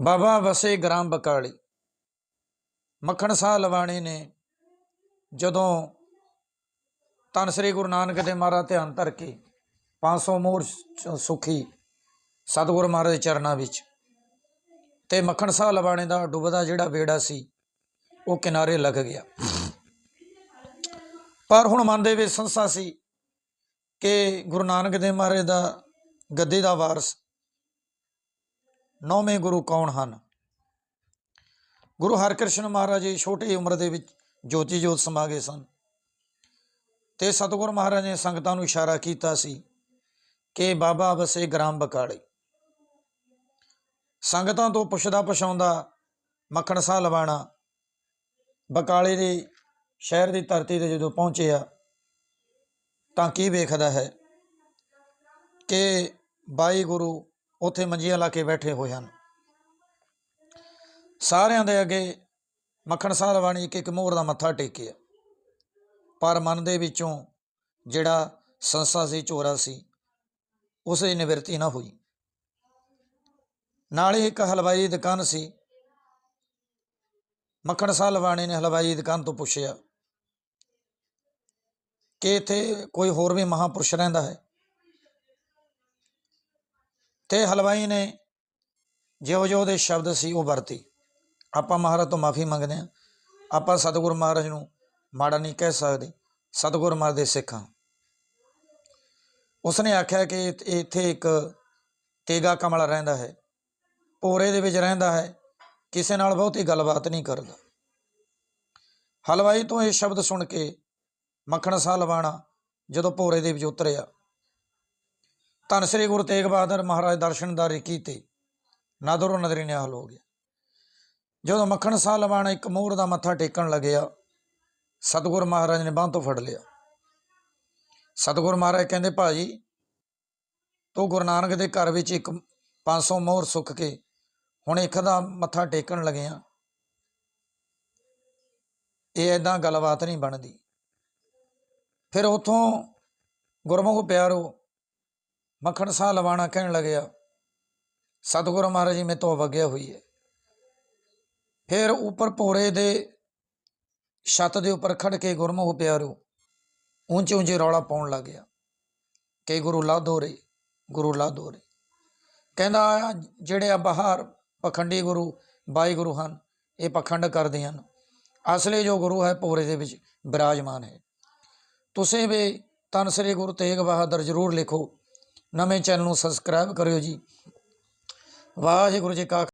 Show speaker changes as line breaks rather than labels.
ਬਾਬਾ ਵਸੇ ਗ੍ਰਾਮ ਬਕਾਲੀ। ਮੱਖਣ ਸਾਹ ਲਵਾਣੇ ਨੇ। ਜਦੋਂ ਧੰਨ ਸ੍ਰੀ ਗੁਰੂ ਨਾਨਕ ਦੇਵ ਮਹਾਰਾਜ ਧਿਆਨ ਧਰ ਕੇ 500 ਮੋਹਰ ਸੁਖੀ ਸਤਿਗੁਰ ਮਹਾਰਾਜ ਦੇ ਚਰਨਾਂ ਵਿੱਚ ਤੇ ਮੱਖਣ ਸਾਹ ਲਵਾਣੇ ਦਾ ਡੁੱਬਦਾ ਜਿਹੜਾ ਬੇੜਾ ਸੀ, ਉਹ ਕਿਨਾਰੇ ਲੱਗ ਗਿਆ। ਪਰ ਹੁਣ ਮਨ ਦੇ ਵਿੱਚ ਸੰਸਾ ਸੀ ਕਿ ਗੁਰੂ ਨਾਨਕ ਦੇਵ ਮਹਾਰਾਜ ਦਾ ਗੱਦੀ ਦਾ ਵਾਰਸ ਨੌਵੇਂ ਗੁਰੂ ਕੌਣ ਹਨ? ਗੁਰੂ ਹਰਕ੍ਰਿਸ਼ਨ ਮਹਾਰਾਜ ਜੀ ਛੋਟੀ ਉਮਰ ਦੇ ਵਿੱਚ ਜੋਤੀ ਜੋਤ ਸਮਾ ਗਏ ਸਨ ਤੇ ਸਤਿਗੁਰੂ ਮਹਾਰਾਜ ਨੇ ਸੰਗਤਾਂ ਨੂੰ ਇਸ਼ਾਰਾ ਕੀਤਾ ਸੀ ਕਿ ਬਾਬਾ ਵਸੇ ਗ੍ਰਾਮ ਬਕਾਲੇ। ਸੰਗਤਾਂ ਤੋਂ ਪੁੱਛਦਾ ਪਛਾਉਂਦਾ, ਮੱਖਣ ਸਾਹ ਲਵਾਣਾ, ਬਕਾਲੇ ਦੇ ਸ਼ਹਿਰ ਦੀ ਧਰਤੀ ਤੇ ਜਦੋਂ ਪਹੁੰਚਿਆ ਤਾਂ ਕੀ ਵੇਖਦਾ ਹੈ ਕਿ ਬਾਈ ਗੁਰੂ ਉੱਥੇ ਮੰਜੀਆਂ ਲਾ ਕੇ ਬੈਠੇ ਹੋਏ ਹਨ। ਸਾਰਿਆਂ ਦੇ ਅੱਗੇ ਮੱਖਣ ਸਾਹ ਲਵਾਣੀ ਇੱਕ ਇੱਕ ਮੋਹਰ ਦਾ ਮੱਥਾ ਟੇਕਿਆ। ਪਰ ਮਨ ਦੇ ਵਿੱਚੋਂ ਜਿਹੜਾ ਸੰਸਾ ਸੀ ਚੋਰਾ ਸੀ, ਉਸ ਦੀ ਨਿਵਰਤੀ ਨਾ ਹੋਈ। ਨਾਲ ਹੀ ਇੱਕ ਹਲਵਾਈ ਦੀ ਦੁਕਾਨ ਸੀ। ਮੱਖਣ ਸਾਹ ਲਵਾਣੀ ਨੇ ਹਲਵਾਈ ਦੀ ਦੁਕਾਨ ਤੋਂ ਪੁੱਛਿਆ ਕਿ ਇੱਥੇ ਕੋਈ ਹੋਰ ਵੀ ਮਹਾਪੁਰਸ਼ ਰਹਿੰਦਾ ਹੈ? ਤੇ ਹਲਵਾਈ ਨੇ ਜਿਉ ਜਿਉ ਦੇ ਸ਼ਬਦ ਸੀ ਉਹ ਵਰਤੀ। ਆਪਾਂ ਮਹਾਰਾਜ ਤੋਂ ਮਾਫੀ ਮੰਗਦੇ ਹਾਂ। ਆਪਾਂ ਸਤਿਗੁਰੂ ਮਹਾਰਾਜ ਨੂੰ ਮਾੜਾ ਨਹੀਂ ਕਹਿ ਸਕਦੇ। ਸਤਿਗੁਰ ਮਹਾਰਾਜ ਦੇ ਸਿੱਖ। ਹਾਂ ਉਸਨੇ ਆਖਿਆ ਕਿ ਇੱਥੇ ਇੱਕ ਤੇਗਾ ਕਮਲਾ ਰਹਿੰਦਾ ਹੈ। ਪੋਰੇ ਦੇ ਵਿੱਚ ਰਹਿੰਦਾ ਹੈ। ਕਿਸੇ ਨਾਲ ਬਹੁਤੀ ਗੱਲਬਾਤ ਨਹੀਂ ਕਰਦਾ। ਹਲਵਾਈ ਤੋਂ ਇਹ ਸ਼ਬਦ ਸੁਣ ਕੇ ਮੱਖਣ ਸਾਹ ਲਵਾਣਾ ਜਦੋਂ ਭੋਰੇ ਦੇ ਵਿੱਚ ਉਤਰਿਆ। ਧੰਨ ਸ੍ਰੀ ਗੁਰੂ ਤੇਗ ਬਹਾਦਰ ਮਹਾਰਾਜ ਦਰਸ਼ਨਦਾਰੀ ਕੀਤੇ। ਨਦਰੋਂ ਨਦਰੀ ਨਿਹਾਲ ਹੋ ਗਿਆ। ਜਦੋਂ ਮੱਖਣ ਸਾਹ ਲਵਾਣਾ ਇੱਕ ਮੋਹਰ ਦਾ ਮੱਥਾ ਟੇਕਣ ਲੱਗਿਆ, ਸਤਿਗੁਰ ਮਹਾਰਾਜ ਨੇ ਬਾਂਹ ਤੋਂ ਫੜ ਲਿਆ। ਸਤਿਗੁਰ ਮਹਾਰਾਜ ਕਹਿੰਦੇ, ਭਾਜੀ, ਤੂੰ ਗੁਰੂ ਨਾਨਕ ਦੇ ਘਰ ਵਿੱਚ ਇੱਕ 500 ਮੋਹਰ ਸੁੱਖ ਕੇ ਹੁਣ ਇੱਕ ਦਾ ਮੱਥਾ ਟੇਕਣ ਲੱਗਿਆ। ਇਹ ਐਦਾਂ ਗੱਲਬਾਤ ਨਹੀਂ ਬਣਦੀ। ਫਿਰ ਉਥੋਂ ਗੁਰਮੁਖ ਪਿਆਰੋ ਮੱਖਣ ਸਾਹ ਲਵਾਣਾ ਕਹਿਣ ਲੱਗਿਆ, ਸਤਿਗੁਰੂ ਮਹਾਰਾਜ ਜੀ ਮੇ ਤੋਂ ਵਗਿਆ ਹੋਈ ਹੈ। ਫਿਰ ਉੱਪਰ ਭੋਰੇ ਦੇ ਛੱਤ ਦੇ ਉੱਪਰ ਖੜ ਕੇ ਗੁਰਮੁਖ ਪਿਆਰੋ ਉੱਚੇ ਉੱਚੇ ਰੌਲਾ ਪਾਉਣ ਲੱਗ ਗਿਆ ਕਿ ਗੁਰੂ ਲਾਧੋ ਰੇ, ਗੁਰੂ ਲਾਧੋ ਰੇ। ਕਹਿੰਦਾ, ਜਿਹੜੇ ਆ ਬਾਹਰ ਪਖੰਡੀ ਗੁਰੂ, ਬਾਈ ਗੁਰੂ ਹਨ, ਇਹ ਪਖੰਡ ਕਰਦੇ ਹਨ। ਅਸਲੀ ਜੋ ਗੁਰੂ ਹੈ ਭੋਰੇ ਦੇ ਵਿੱਚ ਬਿਰਾਜਮਾਨ ਹੈ। ਤੁਸੀਂ ਵੀ ਧੰਨ ਸ੍ਰੀ ਗੁਰੂ ਤੇਗ ਬਹਾਦਰ ਜਰੂਰ ਲਿਖੋ। ਨਵੇਂ ਚੈਨਲ ਨੂੰ ਸਬਸਕ੍ਰਾਈਬ ਕਰਿਓ ਜੀ। ਵਾਹਿਗੁਰੂ ਜੀ ਕਾ